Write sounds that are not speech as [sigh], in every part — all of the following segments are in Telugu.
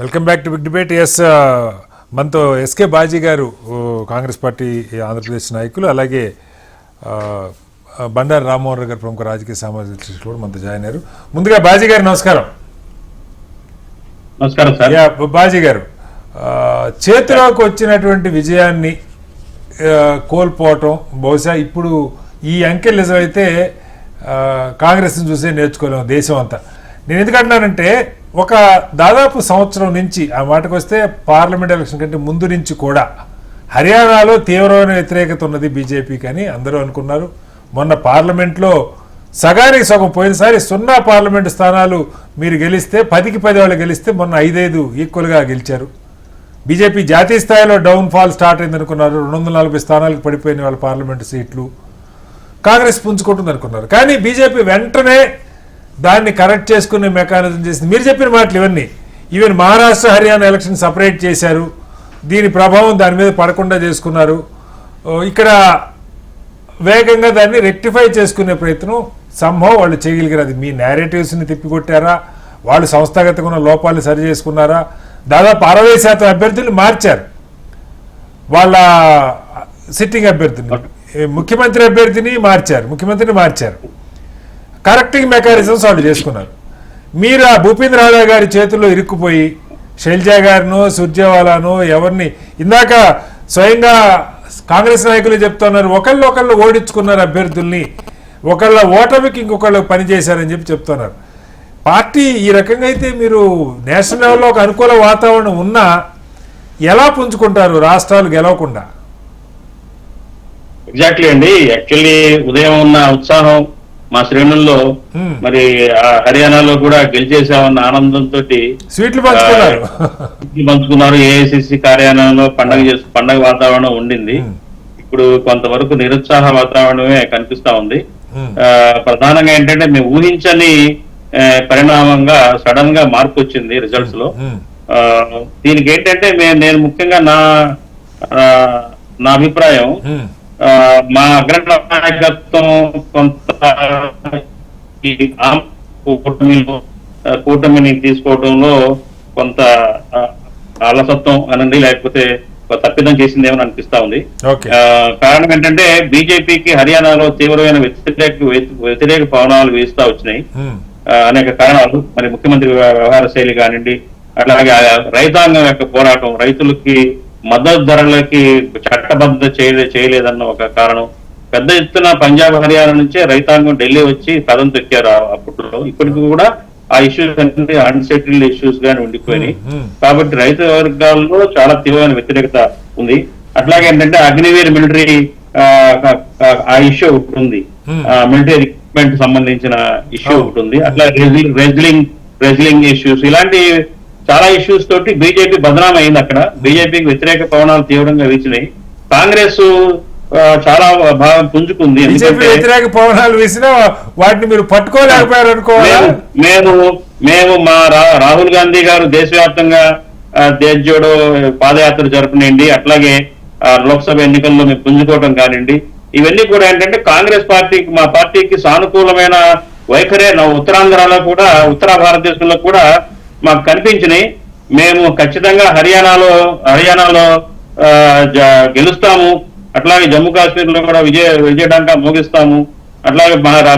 Welcome back to big debate. Yes మనతో ఎస్కే బాజీ గారు కాంగ్రెస్ పార్టీ ఆంధ్రప్రదేశ్ నాయకులు అలాగే బండారు రామ్మోహన్ గారు ప్రముఖ రాజకీయ సామాజిక విశ్లేషకులు కూడా మనతో జాయిన్ అయ్యారు. ముందుగా బాజీ గారు నమస్కారం. నమస్కారం సార్. యా బాజీ గారు చేతిలోకి వచ్చినటువంటి విజయాన్ని కోల్పోవటం బహుశా ఇప్పుడు ఈ అంకెల్ నిజమైతే ఆ, కాంగ్రెస్ని చూసే నేర్చుకోలేము దేశం అంతా. నేను ఎందుకంటున్నానంటే ఒక దాదాపు సంవత్సరం నుంచి ఆ మాటకు వస్తే పార్లమెంట్ ఎలక్షన్ కంటే ముందు నుంచి కూడా హర్యానాలో తీవ్రమైన వ్యతిరేకత ఉన్నది బీజేపీకి అని అందరూ అనుకున్నారు. మొన్న పార్లమెంట్లో సగానికి సగం పోయినసారి సున్నా పార్లమెంటు స్థానాలు మీరు గెలిస్తే పదికి పది వాళ్ళు గెలిస్తే మొన్న ఐదైదు ఈక్వల్గా గెలిచారు. బీజేపీ జాతీయ స్థాయిలో డౌన్ ఫాల్ స్టార్ట్ అయింది అనుకున్నారు. రెండు వందల నలభై స్థానాలకు పడిపోయిన వాళ్ళ పార్లమెంటు సీట్లు. కాంగ్రెస్ పుంజుకుంటుంది అనుకున్నారు. కానీ బీజేపీ వెంటనే దాన్ని కరెక్ట్ చేసుకునే మెకానిజం చేసింది. మీరు చెప్పిన మాటలు ఇవన్నీ. Even Maharashtra Haryana election separate చేశారు. దీని ప్రభావం దాని మీద పడకుండా చేసుకున్నారు. ఇక్కడ వేగంగా దాన్ని రెక్టిఫై చేసుకునే ప్రయత్నం సంభవం వాళ్ళు చేయగలిగారు. అది మీ నేరేటివ్స్ని తిప్పికొట్టారా? వాళ్ళు సంస్థాగతంగా ఉన్న లోపాలను సరి చేసుకున్నారా? దాదాపు అరవై శాతం అభ్యర్థులు మార్చారు. వాళ్ళ సిట్టింగ్ అభ్యర్థిని ముఖ్యమంత్రి అభ్యర్థిని మార్చారు. ముఖ్యమంత్రిని మార్చారు. కరెక్టింగ్ మెకానిజమ్స్ వాళ్ళు చేసుకున్నారు. మీరు ఆ భూపేంద్ర యాదవ్ గారి చేతుల్లో ఇరుక్కుపోయి శైల్జా గారినో సుర్జేవాలానో ఎవరిని ఇందాక స్వయంగా కాంగ్రెస్ నాయకులు చెప్తున్నారు ఒకళ్ళు ఒకళ్ళు ఓడించుకున్నారు అభ్యర్థుల్ని ఒకళ్ళ ఓటమికి ఇంకొకళ్ళు పనిచేశారని చెప్పి చెప్తున్నారు. పార్టీ ఈ రకంగా అయితే మీరు నేషనల్ లెవెల్లో ఒక అనుకూల వాతావరణం ఉన్నా ఎలా పుంజుకుంటారు? రాష్ట్రాలు గెలవకుండా. ఎగ్జాక్ట్లీ అండి. యాక్చువల్లీ ఉదయం ఉన్న ఉత్సాహం మా శ్రేణుల్లో. మరి ఆ హర్యానాలో కూడా గెలిచేసామన్న ఆనందంతో స్వీట్లు పంచుకున్నారు. పంచుకున్నారు. ఏఐసిసి కార్యాలయంలో పండగ చేసు పండగ వాతావరణం ఉండింది. ఇప్పుడు కొంతవరకు నిరుత్సాహ వాతావరణమే కనిపిస్తా ఉంది. ప్రధానంగా ఏంటంటే మేము ఊహించని పరిణామంగా సడన్గా మార్పు వచ్చింది రిజల్ట్స్లో దీనికి ఏంటంటే నేను ముఖ్యంగా నా నా అభిప్రాయం మా అగ్రణ నాయకత్వం కొంత కూటమిలో కూటమిని తీసుకోవడంలో కొంత అలసత్వం అనండి లేకపోతే తప్పిదం చేసిందేమని అనిపిస్తా ఉంది. కారణం ఏంటంటే బీజేపీకి హర్యానాలో తీవ్రమైన వ్యతిరేక వ్యతిరేక పవనాలు వీస్తా వచ్చినాయి. అనేక కారణాలు మరి ముఖ్యమంత్రి వ్యవ- వ్యవహార శైలి కానివ్వండి అట్లాగే రైతాంగం యొక్క పోరాటం రైతులకి మద్దతు ధరలకి చట్టబద్ధత చేయలే చేయలేదన్న ఒక కారణం పెద్ద ఎత్తున పంజాబ్ హర్యానా నుంచే రైతాంగం ఢిల్లీ వచ్చి కథం తొక్కారు అప్పట్లో ఇప్పటికి కూడా ఆ ఇష్యూస్ అన్ని అన్సెటిల్డ్ ఇష్యూస్ గాని ఉండిపోయినాయి. కాబట్టి రైతు వర్గాల్లో చాలా తీవ్రమైన వ్యతిరేకత ఉంది అట్లాగే ఏంటంటే అగ్నివీర్ మిలిటరీ ఆ ఇష్యూ ఒకటి ఉంది. మిలిటరీ రిక్రూట్మెంట్ సంబంధించిన ఇష్యూ. ఒకటి ఉంది అట్లా రెజ్లింగ్ రెజ్లింగ్ ఇష్యూస్ ఇలాంటి చాలా ఇష్యూస్ తోటి బీజేపీ బదనాం అయింది అక్కడ. బీజేపీకి వ్యతిరేక పవనాలు తీవ్రంగా వీచినాయి. కాంగ్రెస్ చాలా భాగం పుంజుకుంది. వ్యతిరేక పవనాలు వేసినా వాటిని మీరు పట్టుకోలేకపోయారు అనుకోవాలా? మేము మేము మా రాహుల్ గాంధీ గారు దేశవ్యాప్తంగా దేశ్ జోడో పాదయాత్ర జరపనండి అట్లాగే లోక్సభ ఎన్నికల్లో మేము పుంజుకోవడం కానివ్వండి ఇవన్నీ కూడా ఏంటంటే కాంగ్రెస్ పార్టీకి మా పార్టీకి సానుకూలమైన వైఖరే. నా ఉత్తరాంధ్రలో కూడా ఉత్తర భారతదేశంలో కూడా మాకు కనిపించినాయి మేము ఖచ్చితంగా హర్యానాలో హర్యానాలో గెలుస్తాము అట్లాగే జమ్మూ కాశ్మీర్లో కూడా విజయ విజయడంగా మోగిస్తాము అట్లాగే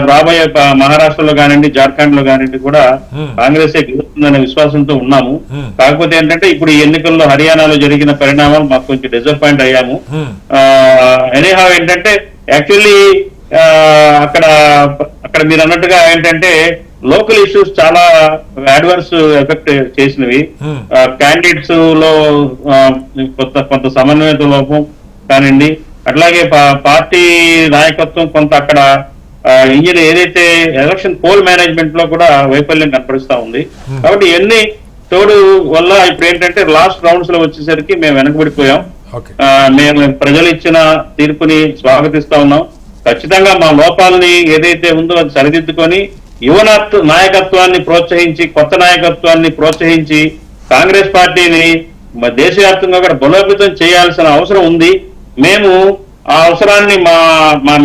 రాబోయే మహారాష్ట్రలో కానివ్వండి జార్ఖండ్లో కానివ్వండి కూడా. కాంగ్రెస్ గెలుస్తుందనే విశ్వాసంతో ఉన్నాము. కాకపోతే ఏంటంటే ఇప్పుడు ఈ ఎన్నికల్లో హర్యానాలో జరిగిన పరిణామాలు మాకు కొంచెం డిసప్పాయింట్ అయ్యాము Hmm. ఎనీహా ఏంటంటే యాక్చువల్లీ అక్కడ అక్కడ మీరు అన్నట్టుగా ఏంటంటే లోకల్ ఇష్యూస్ చాలా అడ్వర్స్ ఎఫెక్ట్ చేసినవి. Hmm. క్యాండిడేట్స్లో ఆ, కొంత కొంత సమన్వయత లోపం కానివ్వండి. అట్లాగే పార్టీ నాయకత్వం కొంత అక్కడ ఇంజిన్ ఏదైతే ఎలక్షన్ పోల్ మేనేజ్మెంట్లో కూడా వైఫల్యం కనపరుస్తా ఉంది. కాబట్టి ఇవన్నీ తోడు వల్ల ఇప్పుడు ఏంటంటే లాస్ట్ రౌండ్స్లో వచ్చేసరికి మేము వెనకబడిపోయాం. మేము ప్రజలు ఇచ్చిన తీర్పుని స్వాగతిస్తా ఉన్నాం. ఖచ్చితంగా మా లోపాలని ఏదైతే ఉందో అది సరిదిద్దుకొని యువనాత్ నాయకత్వాన్ని ప్రోత్సహించి కొత్త నాయకత్వాన్ని ప్రోత్సహించి కాంగ్రెస్ పార్టీని దేశవ్యాప్తంగా కూడా బలోపేతం చేయాల్సిన అవసరం ఉంది మేము ఆ అవసరాన్ని మా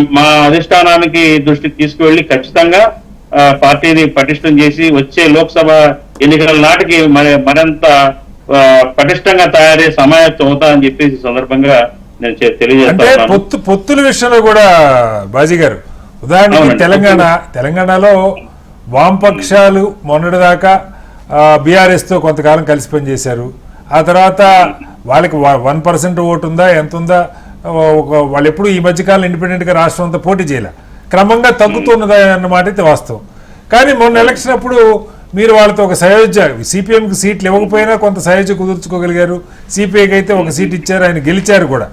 మా- అధిష్టానానికి దృష్టికి తీసుకువెళ్ళి ఖచ్చితంగా పార్టీని పటిష్టం చేసి వచ్చే లోక్సభ ఎన్నికల నాటికి మరి మరింత పటిష్టంగా తయారై సమాయత్తం అవుతా అని చెప్పేసి సందర్భంగా నేను చె- తెలియజేస్తా అంటే ఉన్నాను. పొత్తు పొత్తుల విషయంలో కూడా బాజీ గారు ఉదాహరణకి అవునండి. తెలంగాణ తెలంగాణలో వామపక్షాలు మొన్నటిదాకా బీఆర్ఎస్తో కొంతకాలం కలిసి పనిచేశారు. ఆ తర్వాత వాళ్ళకి వన్ పర్సెంట్ ఓటు ఉందా ఎంత ఉందా ఒక- వాళ్ళు ఎప్పుడు ఈ మధ్యకాలం ఇండిపెండెంట్గా రాష్ట్రం అంతా పోటీ చేయలే. క్రమంగా తగ్గుతున్నదా అన్నమాట అయితే వాస్తవం. కానీ మొన్న ఎలక్షన్ అప్పుడు మీరు వాళ్ళతో ఒక సయోధ్య సిపిఎంకి సీట్లు ఇవ్వకపోయినా కొంత సయోధ్య కుదుర్చుకోగలిగారు. సిపిఐకి అయితే ఒక సీట్ ఇచ్చారు ఆయన గెలిచారు కూడా.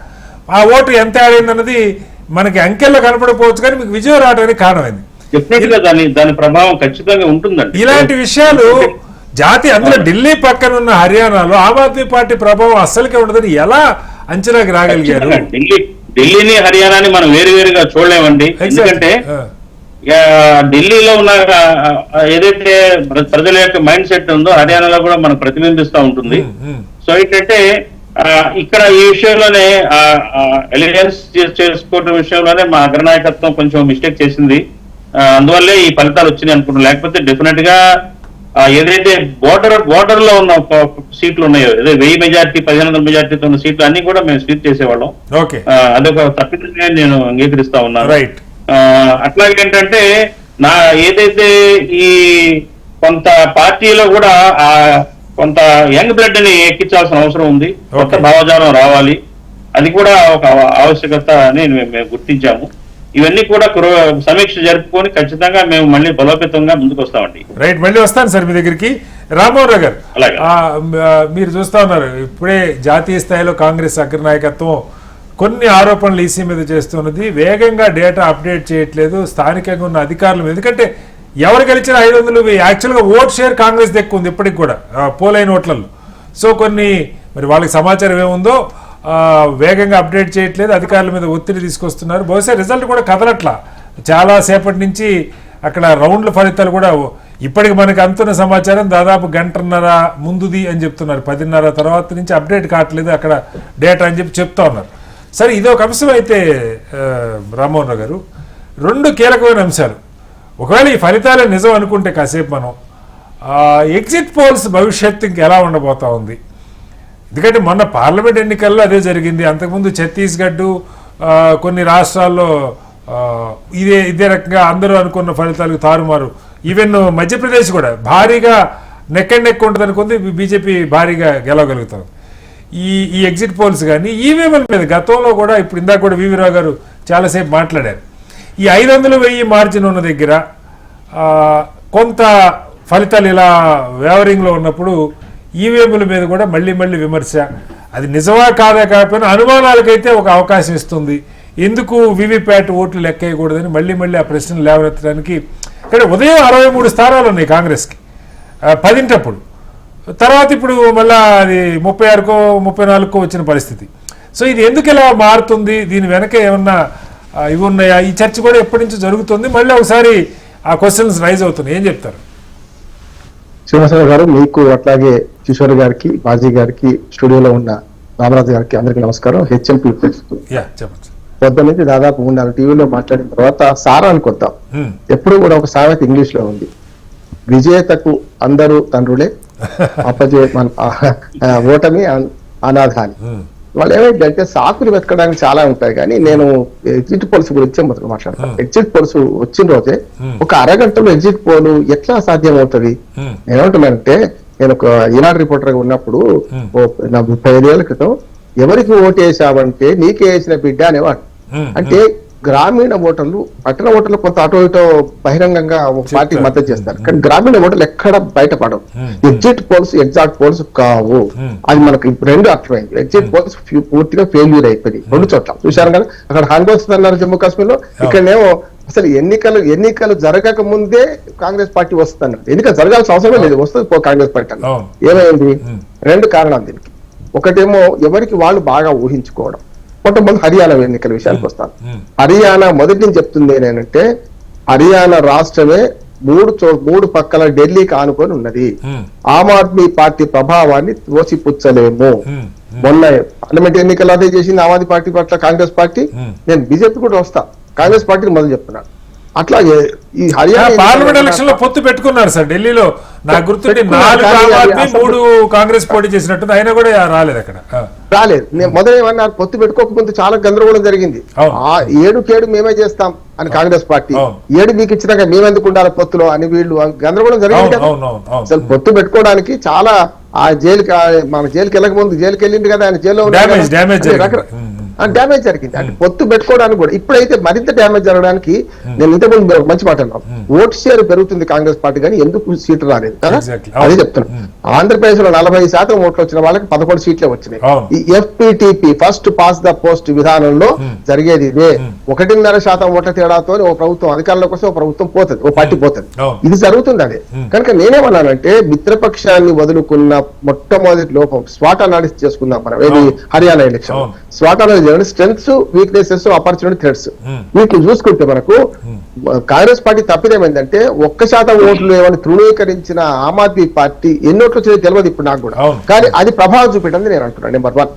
ఆ ఓటు ఎంత ఆడిందన్నది మనకి అంకెల్లో కనపడకపోవచ్చు కానీ మీకు విజయం రావడానికి కారణమైంది. డెఫినెట్గా దాని దాని ప్రభావం ఖచ్చితంగా ఉంటుందండి. ఇలాంటి విషయాలు జాతి అందులో ఢిల్లీ పక్కన ఉన్న హర్యానాలో ఆమ్ ఆద్మీ పార్టీ ప్రభావం అస్సలకే ఉండదని ఎలా అంచనాకి రాగలిగారు. ఢిల్లీ ఢిల్లీని హర్యానాని మనం వేరు వేరుగా చూడలేమండి ఎందుకంటే ఢిల్లీలో ఉన్న ఏదైతే ప్ర- ప్రజల యొక్క మైండ్ సెట్ ఉందో హర్యానాలో కూడా మనకు ప్రతిబింబిస్తూ ఉంటుంది. ఉమ్, ఉమ్, సో ఏంటంటే ఇక్కడ ఈ విషయంలోనే ఎలియన్స్ చేసుకోవడం విషయంలోనే మా అగ్రనాయకత్వం కొంచెం మిస్టేక్ చేసింది. అందువల్లే ఈ ఫలితాలు వచ్చినాయి అనుకుంటున్నాను లేకపోతే డెఫినెట్గా ఏదైతే బోర్డర్ బోర్డర్లో ఉన్న సీట్లు ఉన్నాయో ఏదో వెయ్యి మెజార్టీ పదిహేను వందల మెజార్టీతో ఉన్న సీట్లు అన్ని కూడా మేము స్వీప్ చేసేవాళ్ళం. అదొక తప్పిదమే నేను అంగీకరిస్తా ఉన్నాను. అట్లాగే ఏంటంటే నా ఏదైతే ఈ కొంత పార్టీలో కూడా ఆ కొంత యంగ్ బ్లడ్ని ఎక్కించాల్సిన అవసరం ఉంది. కొత్త. భావజాలం రావాలి. అది కూడా ఒక ఆవ- ఆవశ్యకత అని మేము గుర్తించాము. ఇవన్నీ కూడా సమీక్ష జరుపుకొని ఖచ్చితంగా మేము మళ్ళీ బలోపేతంగా ముందుకు వస్తామండి. రైట్ మళ్ళీ వస్తాను సార్ మీ దగ్గరికి. రామ్మోహన్ గారు మీరు చూస్తా ఉన్నారు ఇప్పుడే జాతీయ స్థాయిలో కాంగ్రెస్ అగ్రనాయకత్వం కొన్ని ఆరోపణలు ఈసీ మీద చేస్తున్నది. వేగంగా డేటా అప్డేట్ చేయట్లేదు స్థానికంగా ఉన్న అధికారులు మీద. ఎందుకంటే ఎవరు గెలిచిన ఐదు వందలు యాక్చువల్గా ఓట్ షేర్ కాంగ్రెస్ ఎక్కువ ఉంది ఇప్పటికి కూడా పోలైన ఓట్లలో. సో కొన్ని మరి వాళ్ళకి సమాచారం ఏముందో వేగంగా అప్డేట్ చేయట్లేదు అధికారుల మీద ఒత్తిడి తీసుకొస్తున్నారు. బహుశా రిజల్ట్ కూడా కదలట్లా. చాలా సేపటి నుంచి అక్కడ రౌండ్ల ఫలితాలు కూడా ఇప్పటికి మనకి అందుతున్న సమాచారం దాదాపు గంటన్నర ముందుది అని చెప్తున్నారు. పదిన్నర తర్వాత నుంచి అప్డేట్ కావట్లేదు అక్కడ డేటా అని చెప్పి చెప్తా ఉన్నారు. సరే ఇది ఒక అంశం అయితే రామ్మోహన్ గారు. రెండు కీలకమైన అంశాలు. ఒకవేళ ఈ ఫలితాలే నిజం అనుకుంటే కాసేపు మనం ఎగ్జిట్ పోల్స్ భవిష్యత్తు ఇంకెలా ఉండబోతా ఉంది? ఎందుకంటే మొన్న పార్లమెంట్ ఎన్నికల్లో అదే జరిగింది. అంతకుముందు ఛత్తీస్గఢ్ కొన్ని రాష్ట్రాల్లో ఇదే ఇదే రకంగా అందరూ అనుకున్న ఫలితాలకు తారుమారు. ఈవెన్ మధ్యప్రదేశ్ కూడా భారీగా నెక్ అండ్ నెక్ ఉంటుంది అనుకుంది బీజేపీ భారీగా గెలవగలుగుతారు ఈ ఈ ఎగ్జిట్ పోల్స్ కానీ ఈవీఎంల మీద గతంలో కూడా ఇప్పుడు ఇందాక కూడా వివిరావు గారు చాలాసేపు మాట్లాడారు. ఈ ఐదు వందలు వెయ్యి మార్జిన్ ఉన్న దగ్గర కొంత ఫలితాలు ఇలా వేవరింగ్లో ఉన్నప్పుడు ఈవీఎంల మీద కూడా మళ్ళీ మళ్ళీ విమర్శ. అది నిజమా కాదా కాకపోయినా అనుమానాలకైతే ఒక అవకాశం ఇస్తుంది. ఎందుకు వివిప్యాట్ ఓట్లు లెక్కేయకూడదని మళ్ళీ మళ్ళీ ఆ ప్రశ్నలు లేవనెత్తడానికి? ఇక్కడ ఉదయం అరవై మూడు స్థానాలు ఉన్నాయి కాంగ్రెస్కి. పదింటప్పుడు. తర్వాత ఇప్పుడు మళ్ళా అది ముప్పై ఆరుకో ముప్పై నాలుగుకో వచ్చిన పరిస్థితి. సో ఇది ఎందుకు ఇలా మారుతుంది? దీని వెనక ఏమన్నా ఇవి ఉన్నాయా? ఈ చర్చ కూడా ఎప్పటి నుంచి జరుగుతుంది. మళ్ళీ ఒకసారి ఆ క్వశ్చన్స్ రైజ్ అవుతున్నాయి. ఏం చెప్తారు? శ్రీనివాసరావు గారు మీకు అట్లాగే కిషోర్ గారికి బాజీ గారికి స్టూడియోలో ఉన్న రామరాజు గారికి అందరికీ నమస్కారం. హెచ్ఎంపీ చెప్పండి పొద్దు నుంచి దాదాపు మూడు నాలుగు టీవీలో మాట్లాడిన తర్వాత సారానికి వద్దాం. ఎప్పుడు కూడా ఒక సామెత ఇంగ్లీష్లో ఉంది. విజేతకు అందరూ తండ్రులే [laughs] ఆ, ఓటమి అన్- అనాథాని. వాళ్ళు ఏమైందంటే సాకులు వెతకడానికి చాలా ఉంటాయి కానీ నేను ఎగ్జిట్ పోల్స్ గురించి మొదలు మాట్లాడతాను. ఎగ్జిట్ పోల్స్ వచ్చిన రోజే ఒక అరగంటలో ఎగ్జిట్ పోల్ ఎట్లా సాధ్యం అవుతుంది. ఏమంటున్నానంటే నేను ఒక ఈనాడు రిపోర్టర్గా ఉన్నప్పుడు నా ముప్పై ఐదేళ్ళ క్రితం ఎవరికి ఓటు వేసావంటే నీకే వేసిన బిడ్డ అనేవాడు. అంటే గ్రామీణ ఓటర్లు పట్టణ ఓటర్లు కొంత అటో ఇటో బహిరంగంగా ఒక పార్టీకి మద్దతు చేస్తారు. కానీ గ్రామీణ ఓటర్లు ఎక్కడ బయటపడవు ఎగ్జిట్ పోల్స్ ఎగ్జాక్ట్ పోల్స్ కావు. అది మనకు ఇప్పుడు రెండు అర్థమైంది. ఎగ్జిట్ పోల్స్ పూర్తిగా ఫెయిల్యూర్ అయిపోయింది. రెండు చోట్ల. చూశారు కదా? అక్కడ హాంగ్ వస్తుంది అన్నారు జమ్మూ కాశ్మీర్లో ఇక్కడనేమో అసలు ఎన్నికలు ఎన్నికలు జరగక ముందే కాంగ్రెస్ పార్టీ వస్తుంది ఎన్నికలు జరగాల్సిన అవసరమే లేదు. వస్తుంది కాంగ్రెస్ పార్టీ. అవును. ఏమైంది? రెండు కారణాలు దీనికి. ఒకటేమో ఎవరికి వాళ్ళు బాగా ఊహించుకోవడం. కొంతమంది హర్యానా ఎన్నికల విషయానికి వస్తాను. హర్యానా మొదటి నుంచి చెప్తుంది ఏంటంటే హర్యానా రాష్ట్రమే మూడు చో మూడు పక్కల ఢిల్లీకి ఆనుకొని ఉన్నది. ఆమ్ ఆద్మీ పార్టీ ప్రభావాన్ని తోసిపుచ్చలేము. మొన్న పార్లమెంట్ ఎన్నికలు అదే చేసింది ఆమ్ ఆద్మీ పార్టీ పట్ల కాంగ్రెస్ పార్టీ. నేను బీజేపీ కూడా వస్తా. కాంగ్రెస్ పార్టీని మొదలు చెప్తున్నాను అట్లాగే ఈ హర్యానా పార్లమెంట్ ఎలక్షన్లో పొత్తు పెట్టుకున్నారు సార్. ఢిల్లీలో నాకు గుర్తుండి పెట్టుకున్నారు, నాలుగు కానీ ఆమ్ అది ఆద్మీ అసలు- మూడు కాంగ్రెస్ పోటీ చేసినట్టు అయినా కూడా రాలేదు అక్కడ. రాలేదు. నేను మొదలు ఏమన్నారు పొత్తు పెట్టుకోకముందు చాలా గందరగోళం జరిగింది. ఆ ఏడు కేడు మేమే చేస్తాం అని కాంగ్రెస్ పార్టీ. ఏడు మీకు ఇచ్చినాక మేమెందుకు ఉండాలి పొత్తులో అని వీళ్ళు గందరగోళం జరిగింది కదా. అసలు పొత్తు పెట్టుకోవడానికి చాలా ఆ జైలుకి మన జైలుకి వెళ్ళక ముందు జైలుకి వెళ్ళింది కదా ఆయన జైల్లో డ్యామేజ్ జరిగింది. అంటే పొత్తు పెట్టుకోవడానికి కూడా ఇప్పుడైతే మరింత డ్యామేజ్ జరగడానికి నేను ఇంతకుముందు మంచి మాట అన్నాను ఓటు షేర్ పెరుగుతుంది కాంగ్రెస్ పార్టీ కానీ ఎందుకు సీట్లు రాలేదు? కదా. అదే చెప్తున్నాను ఆంధ్రప్రదేశ్లో నలభై శాతం ఓట్లు వచ్చిన వాళ్ళకి పదకొండు సీట్లే వచ్చినాయి. ఈ FPTP first past the post విధానంలో జరిగేది ఇదే. ఒకటిన్నర శాతం ఓట్ల తేడాతో ఓ ప్రభుత్వం అధికారంలోకి వస్తే ఓ ప్రభుత్వం పోతుంది ఓ పార్టీ పోతుంది. ఇది జరుగుతుంది అదే. కనుక నేనేమన్నానంటే మిత్రపక్షాన్ని వదులుకున్న మొట్టమొదటి లోపం స్వాట్ అనాలిసిస్ చేసుకుందాం మనం. ఏది. Haryana election. Swat analysis strengths weaknesses opportunity threats Hmm. వీటిని చూసుకుంటే మనకు కాంగ్రెస్ పార్టీ తప్పిదేమైందంటే ఒక్క శాతం ఓట్లు ఏమని తృణీకరించిన ఆమ్ ఆద్మీ పార్టీ ఎన్ని ఓట్లు తెలియదు ఇప్పుడు నాకు కూడా. కానీ అది ప్రభావం చూపెట్టింది నేను అంటున్నాను నెంబర్ వన్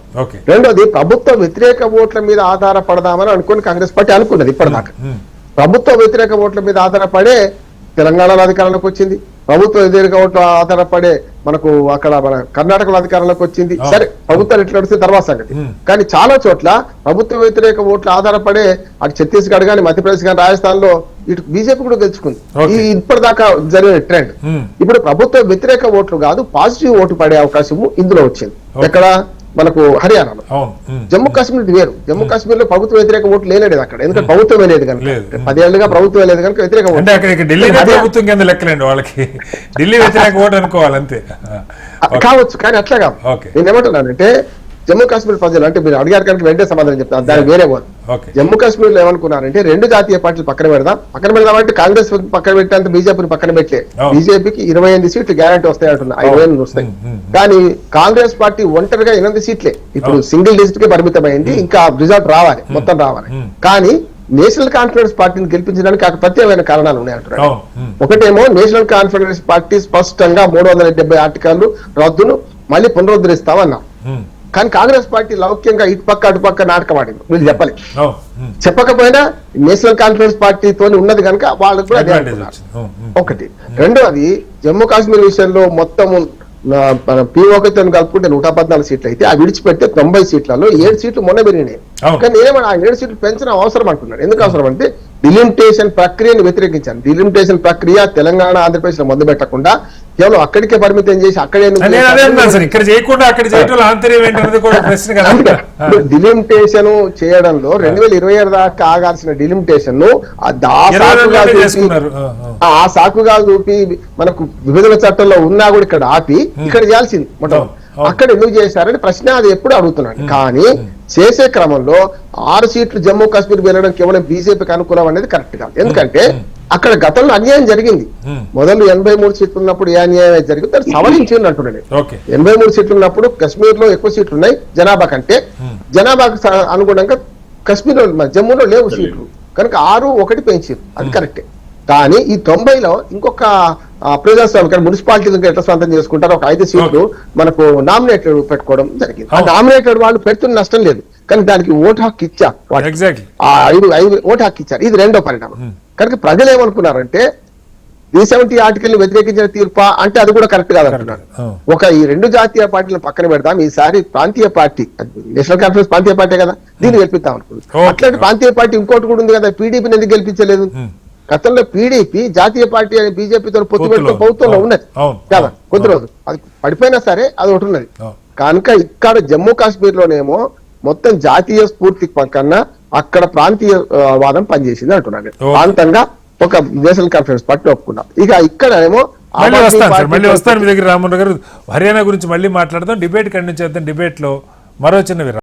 రెండోది ప్రభుత్వ వ్యతిరేక ఓట్ల మీద ఆధారపడదామని అనుకుని కాంగ్రెస్ పార్టీ అనుకున్నది ఇప్పటిదాకా. ఉమ్, ప్రభుత్వ వ్యతిరేక ఓట్ల మీద ఆధారపడే తెలంగాణలో అధికారంలోకి వచ్చింది. ప్రభుత్వ వ్యతిరేక ఓట్ల ఆధారపడే మనకు అక్కడ మన కర్ణాటకలో అధికారంలోకి వచ్చింది. సరే ప్రభుత్వాలు ఎట్లా నడిస్తే తర్వాత సంగతి. కానీ చాలా చోట్ల ప్రభుత్వ వ్యతిరేక ఓట్లు ఆధారపడే అటు ఛత్తీస్గఢ్ కానీ మధ్యప్రదేశ్ కానీ రాజస్థాన్లో ఇటు బీజేపీ కూడా గెలుచుకుంది. ఈ ఇప్పటిదాకా జరిగిన ట్రెండ్. ఇప్పుడు ప్రభుత్వ వ్యతిరేక ఓట్లు కాదు పాజిటివ్ ఓటు పడే అవకాశము ఇందులో వచ్చింది. ఎక్కడ మనకు హర్యానాలో. జమ్మూ కాశ్మీర్ వేరు. జమ్మూ కాశ్మీర్లో ప్రభుత్వ వ్యతిరేక ఓట్లు లేనేది అక్కడ. ఎందుకంటే ప్రభుత్వమే లేదు కనుక. లేదు. పదేళ్ళుగా ప్రభుత్వం లేదు కనుక వ్యతిరేక ఓటు ఢిల్లీ ప్రభుత్వం కింద లెక్కలేండి వాళ్ళకి. ఢిల్లీ వ్యతిరేక ఓటు అనుకోవాలి అంతే. ఆ, కావచ్చు కానీ అట్లా కాదు. నేను ఏమంటున్నానంటే జమ్మూ కాశ్మీర్ ప్రజలు అంటే మీరు అడిగారు కనుక వెంటనే సమాధానం చెప్తాను. దాని వేరే పోదు జమ్మూ కాశ్మీర్లో ఏమనుకున్నారంటే రెండు జాతీయ పార్టీలు పక్కన పెడదాం. పక్కన పెడదాం అంటే కాంగ్రెస్ పక్కన పెట్టేంత బీజేపీని పక్కన పెట్టలే. బీజేపీకి ఇరవై ఎనిమిది సీట్లు గ్యారంటీ వస్తాయి అంటున్నా. ఇరవై ఎనిమిది వస్తాయి. కానీ కాంగ్రెస్ పార్టీ ఒంటరిగా ఎనిమిది సీట్లే. ఇప్పుడు సింగిల్ డిజిట్కి పరిమితమైంది. ఇంకా రిజల్ట్ రావాలి. మొత్తం రావాలి. కానీ నేషనల్ కాన్ఫరెన్స్ పార్టీని గెలిపించడానికి అక్కడ ప్రత్యేకమైన కారణాలు ఉన్నాయి అంటున్నారు అవును ఉమ్, ఒకటేమో నేషనల్ కాన్ఫరెన్స్ పార్టీ స్పష్టంగా మూడు వందల డెబ్బై ఆర్టికల్లు రద్దును మళ్ళీ పునరుద్ధరిస్తామన్నా. కానీ కాంగ్రెస్ పార్టీ లౌక్యంగా ఇటు పక్క అటు పక్క నాటకం ఆడింది. వీళ్ళు చెప్పలే. చెప్పకపోయినా నేషనల్ కాన్ఫరెన్స్ పార్టీతో ఉన్నది కనుక వాళ్ళకు కూడా అదే ఒకటి. రెండోది జమ్మూ కాశ్మీర్ విషయంలో మొత్తం పీఓకతో కలుపుకుంటే నూట పద్నాలుగు సీట్లు అయితే ఆ విడిచిపెడితే తొంభై సీట్లలో ఏడు సీట్లు మొన్న పెరిగినాయి. కానీ నేనేమన్నా ఆ ఏడు సీట్లు పెంచడం అవసరం అంటున్నాను ఎందుకు అవసరం అంటే డిలిమిటేషన్ ప్రక్రియను వ్యతిరేకించాను డిలిమిటేషన్ ప్రక్రియ తెలంగాణ ఆంధ్రప్రదేశ్లో మొదలు పెట్టకుండా కేవలం అక్కడికే పరిమితం చేసి అక్కడే ఇక్కడ చేయకుండా అక్కడ చేయటం ఆంతర్యం ఏంటనేది కూడా ప్రశ్న కదా. అందుకే ఆ, డిలిమిటేషన్ చేయడంలో రెండు వేల ఇరవై ఆరు దాకా ఆగాల్సిన డిలిమిటేషన్ను ఆ సాకుగా చూపి- మనకు విభజన చట్టంలో ఉన్నా కూడా ఇక్కడ ఆపి ఇక్కడ చేయాల్సింది మొత్తం. అక్కడ ఎందుకు చేశారని ప్రశ్న అది ఎప్పుడు అడుగుతున్నాడు. కానీ చేసే క్రమంలో ఆరు సీట్లు జమ్మూ కాశ్మీర్ వెళ్ళడం కేవలం బీజేపీకి అనుకూలం అనేది కరెక్ట్ కాదు. ఎందుకంటే అక్కడ గతంలో అన్యాయం జరిగింది. మొదలు ఎనభై మూడు సీట్లు ఉన్నప్పుడు ఏ అన్యాయం అయితే జరిగింది దాన్ని సవరించింది అంటున్నాడు ఓకే. ఎనభై మూడు సీట్లు ఉన్నప్పుడు కశ్మీర్లో ఎక్కువ సీట్లు ఉన్నాయి జనాభా కంటే. జనాభాకు అనుగుణంగా కశ్మీర్లో జమ్మూలో లేవు సీట్లు. కనుక ఆరు ఒకటి పెంచారు. అది కరెక్టే. కానీ ఈ తొంభైలో ఇంకొక ప్రజాస్వామ్యం కానీ మున్సిపాలిటీ ఎట్లా సొంతం చేసుకుంటారు ఒక ఐదు సీట్లు మనకు నామినేటెడ్ పెట్టుకోవడం జరిగింది. ఆ. నామినేటెడ్ వాళ్ళు పెడుతున్న నష్టం లేదు. కానీ దానికి ఓటు హక్కు ఇచ్చా ఆ ఐదు ఐదు ఓటు హక్కు ఇచ్చారు. ఇది రెండో పరిణామం. కనుక ప్రజలు ఏమనుకున్నారంటే త్రీ సెవెంటీ ఆర్టికల్ వ్యతిరేకించిన తీర్పా అంటే అది కూడా కరెక్ట్ కాదంటున్నారు అవును. ఒక ఈ రెండు జాతీయ పార్టీలను పక్కన పెడదాం ఈసారి ప్రాంతీయ పార్టీ నేషనల్ కాన్ఫరెన్స్ ప్రాంతీయ పార్టీ కదా దీన్ని గెలిపిద్దాం అనుకుంటున్నాం Okay. అట్లాంటి ప్రాంతీయ పార్టీ ఇంకోటి కూడా ఉంది కదా పీడీపీని ఎందుకు గెలిపించలేదు గతంలో పీడీపీ జాతీయ పార్టీ అని బీజేపీతో పొత్తు పెట్టుకుని ప్రభుత్వంలో. ఉన్నది. కదా. కొద్ది రోజులు అది పడిపోయినా సరే అది ఒకటి ఉన్నది. కనుక ఇక్కడ జమ్మూ కాశ్మీర్ లోనేమో మొత్తం జాతీయ స్ఫూర్తి పక్కన అక్కడ ప్రాంతీయ వాదం పనిచేసింది అంటున్నాను ఓకే. ప్రాంతంగా ఒక నేషనల్ కాన్ఫరెన్స్ పార్టీ ఒప్పుకున్నాం. ఇక ఇక్కడ ఏమో మళ్ళీ వస్తాను సార్ మళ్ళీ వస్తాను మీ దగ్గర రామన్ గారు. హర్యానా గురించి మళ్ళీ మాట్లాడదాం. డిబేట్ కంటిన్యూ చేద్దాం డిబేట్లో మరో చిన్న విరామం.